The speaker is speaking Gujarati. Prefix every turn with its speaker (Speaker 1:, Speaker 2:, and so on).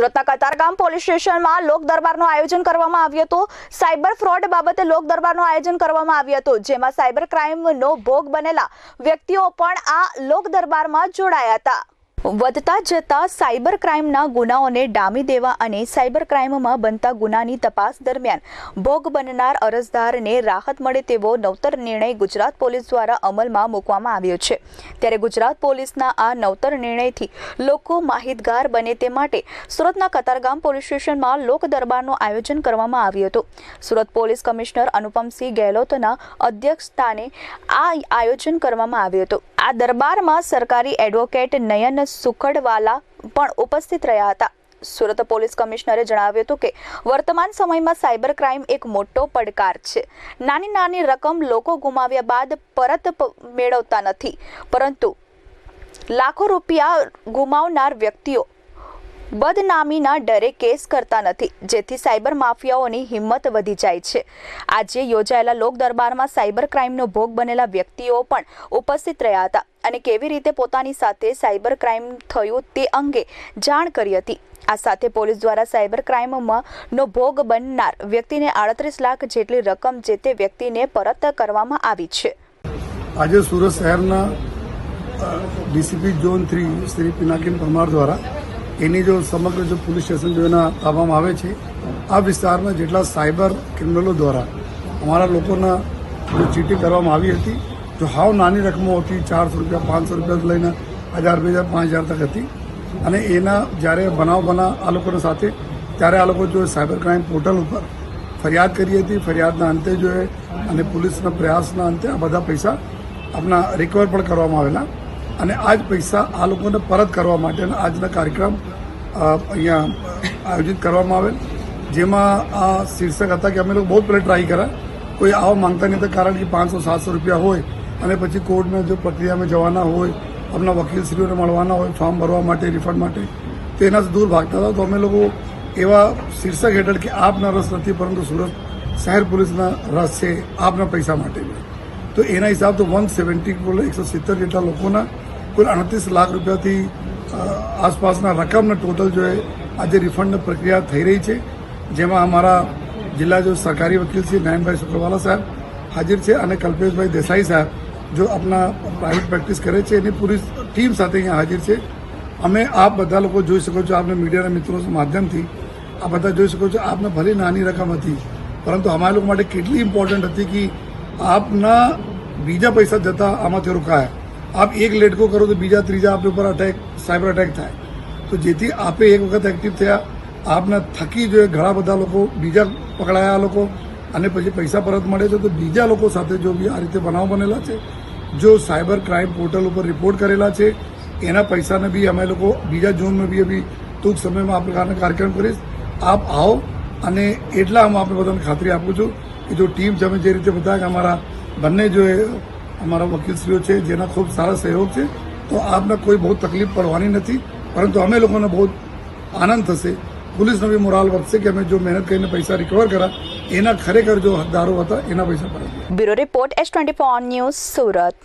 Speaker 1: સુરતના કતારગામ પોલીસ સ્ટેશનમાં લોક દરબારનું આયોજન કરવામાં આવ્યું હતું. સાયબર ફ્રોડ બાબતે લોક દરબારનું આયોજન કરવામાં આવ્યું હતું, જેમાં સાયબર ક્રાઇમનો ભોગ બનેલા વ્યક્તિઓ પણ આ લોક દરબારમાં જોડાયા હતા. વધતા જતા સાયબર ક્રાઇમના ગુનાઓને ડામી દેવા અને સાયબર ક્રાઇમમાં બનતા ગુનાની તપાસ દરમિયાન ભોગ બનનાર અરજદારને રાહત મળે તેવો નવતર નિર્ણય ગુજરાત પોલીસ દ્વારા અમલમાં મૂકવામાં આવ્યો છે. ત્યારે ગુજરાત પોલીસના આ નવતર નિર્ણયથી લોકો માહિતગાર બને તે માટે સુરતના કતારગામ પોલીસ સ્ટેશનમાં લોક દરબારનું આયોજન કરવામાં આવ્યું હતું. સુરત પોલીસ કમિશનર અનુપમસિંહ ગેહલોતના અધ્યક્ષસ્થાને આ આયોજન કરવામાં આવ્યું હતું. આ દરબારમાં સરકારી એડવોકેટ નયન સુખડવાલા પણ ઉપસ્થિત રહ્યા હતા. સુરત પોલીસ કમિશનરે જણાવ્યું હતું કે, વર્તમાન સમયમાં સાયબર ક્રાઇમ એક મોટો પડકાર છે. નાની નાની રકમ લોકો ગુમાવ્યા બાદ પરત મેળવતા નથી. પરંતુ લાખો રૂપિયા ગુમાવનાર વ્યક્તિઓ બદનામીના ડરે કેસ કરતા નથી, જેથી સાયબર માફિયાઓની હિંમત વધી જાય છે. આજે યોજાયેલા લોક દરબારમાં સાયબર ક્રાઇમનો ભોગ બનેલા વ્યક્તિઓ પણ ઉપસ્થિત રહ્યા હતા અને કેવી રીતે પોતાની સાથે સાયબર ક્રાઇમ થયું તે અંગે જાણ કરી હતી. આ સાથે પોલીસ દ્વારા સાયબર ક્રાઇમમાં ભોગ બનનાર વ્યક્તિને આડત્રીસ લાખ જેટલી રકમ જે તે વ્યક્તિને પરત કરવામાં આવી છે.
Speaker 2: આજે સુરત શહેરના DCP zone three Shri Pinakin Parmar દ્વારા એની જો સમગ્ર જો પોલીસ સ્ટેશન જો એના તાબામાં આવે છે, આ વિસ્તારમાં જેટલા સાયબર ક્રિમિનલો દ્વારા અમારા લોકોના જો ચીટિંગ કરવામાં આવી હતી, જો હાવ નાની રકમો હતી, ચારસો રૂપિયા, પાંચસો રૂપિયા લઈને હજાર, બે હજાર, પાંચ હજાર તક હતી. અને એના જ્યારે બનાવ બના આ લોકોના સાથે, ત્યારે આ લોકો જો સાયબર ક્રાઇમ પોર્ટલ ઉપર ફરિયાદ કરી હતી, ફરિયાદના અંતે જો અને પોલીસના પ્રયાસના અંતે આ બધા પૈસા આપણા રિકવર પણ કરવામાં આવેલા. અને આ જ પૈસા આ લોકોને પરત કરવા માટેનો આજના કાર્યક્રમ અહીંયા આયોજિત કરવામાં આવેલ. જેમાં આ શીર્ષક હતા કે અમે લોકો બહુ પહેલાં ટ્રાય કર્યા. કોઈ આવા માંગતા નહીં હતા, કારણ કે પાંચસો, સાતસો રૂપિયા હોય અને પછી કોર્ટમાં જો પ્રક્રિયામાં જવાના હોય આપણા વકીલશ્રીઓને મળવાના હોય, ફોર્મ ભરવા માટે રિફંડ માટે, તો એનાથી દૂર ભાગતા હતા. તો અમે લોકો એવા શીર્ષક હેઠળ કે આપના રસ નથી, પરંતુ સુરત શહેર પોલીસના રસ છે આપના પૈસા માટે. તો એના હિસાબ તો વન સેવન્ટી કુલ એકસો સિત્તેર જેટલા લોકોના કુલ અડત્રીસ લાખ રૂપિયાથી આસપાસના રકમના ટોટલ જો આજે રિફંડની પ્રક્રિયા થઈ રહી છે, જેમાં અમારા જિલ્લા જો સરકારી વકીલ શ્રી નયનભાઈ શુક્રવાલા સાહેબ હાજર છે અને કલ્પેશભાઈ દેસાઈ સાહેબ જો આપણા પ્રાઇવેટ પ્રેક્ટિસ કરે છે, એની પૂરી ટીમ સાથે અહીંયા હાજર છે. અમે આપ બધા લોકો જોઈ શકો છો, આપને મીડિયાના મિત્રો માધ્યમથી આ બધા જોઈ શકો છો, આપને ભલે નાની રકમ હતી, પરંતુ અમારા લોકો માટે કેટલી ઇમ્પોર્ટન્ટ હતી કે આપના બીજા પૈસા જતા આમાંથી રોકાયા આપ એક લેટકો કરો તો બીજા, ત્રીજા આપની ઉપર અટેક સાયબર અટેક થાય. તો જેથી આપે એક વખત એક્ટિવ થયા, આપના થકી જો ઘણા બધા લોકો, બીજા પકડાયા લોકો, અને પછી પૈસા પરત મળે છે તો બીજા લોકો સાથે જો બી આ રીતે બનાવ બનેલા છે, જો સાયબર ક્રાઇમ પોર્ટલ ઉપર રિપોર્ટ કરેલા છે, એના પૈસાને બી અમે લોકો બીજા ઝોનમાં બી બી ટૂંક સમયમાં આ પ્રકારના કાર્યક્રમ કરીશ. આપ આવો અને એટલા હું આપણે બધાને ખાતરી આપું છું કે જો ટીમ અમે જે રીતે બધા અમારા બંને જો અમારા વકીલશ્રીઓ છે, જેના ખૂબ સારા સહયોગ છે, તો આપને કોઈ બહુ તકલીફ પડવાની નથી, પરંતુ અમે લોકોને બહુ આનંદ થશે. પોલીસનો બી મોરાલ વધશે કે અમે જો મહેનત કરીને પૈસા રિકવર કર્યા, એના ખરેખર જો હકદારો હતા, એના પૈસા પડે.
Speaker 1: Bureau report S twenty news Surat.